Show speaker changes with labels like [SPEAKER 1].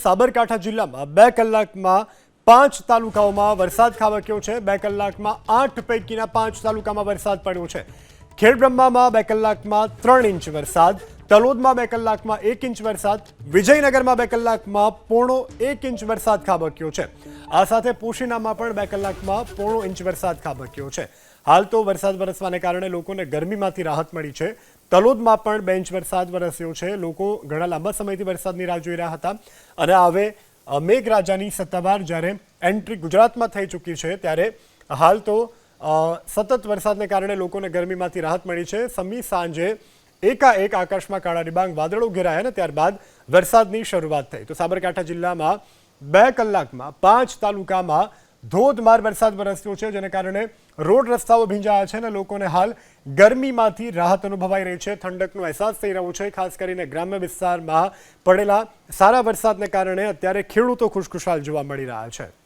[SPEAKER 1] સાબરકાંઠા જિલ્લામાં બે કલાકમાં પાંચ તાલુકાઓમાં વરસાદ ખાબક્યો છે. બે કલાકમાં આઠ પૈકીના પાંચ તાલુકામાં વરસાદ પડ્યો છે. ખેડબ્રહ્મામાં બે કલાકમાં ત્રણ ઇંચ વરસાદ, તલોદમાં બે કલાકમાં એક ઇંચ વરસાદ, વિજયનગરમાં બે કલાકમાં પોણો એક ઇંચ વરસાદ ખાબક્યો છે. આ સાથે પોશીનામાં પણ બે કલાકમાં પોણો ઇંચ વરસાદ ખાબક્યો છે. હાલ તો વરસાદ વરસવાને કારણે લોકોને ગરમીમાંથી રાહત મળી છે. તલોદમાં પણ બે ઇંચ વરસાદ વરસ્યો છે. લોકો ઘણા લાંબા સમયથી વરસાદની રાહ જોઈ રહ્યા હતા. અને હવે મેઘરાજાની સત્તાવાર જ્યારે એન્ટ્રી ગુજરાતમાં થઈ ચૂકી છે, ત્યારે હાલ તો સતત વરસાદને કારણે લોકોને ગરમીમાંથી રાહત મળી છે. સમી સાંજે એકાએક આકાશમાં કાળા ડિબાંગ વાદળો ઘેરાયા અને ત્યારબાદ વરસાદની શરૂઆત થઈ. તો સાબરકાંઠા જિલ્લામાં બે કલાકમાં પાંચ તાલુકામાં ધોધમાર વરસાદ વરસ્યો છે, જેને કારણે રોડ રસ્તાઓ ભીંજાયા છે અને લોકોને હાલ ગરમીમાંથી રાહત અનુભવાઈ રહી છે. ઠંડકનો અહેસાસ થઈ રહ્યો છે, ખાસ કરીને ગ્રામ્ય વિસ્તારમાં પડેલા સારા વરસાદને કારણે અત્યારે ખેડૂતો ખુશખુશાલ જોવા મળી રહ્યા છે.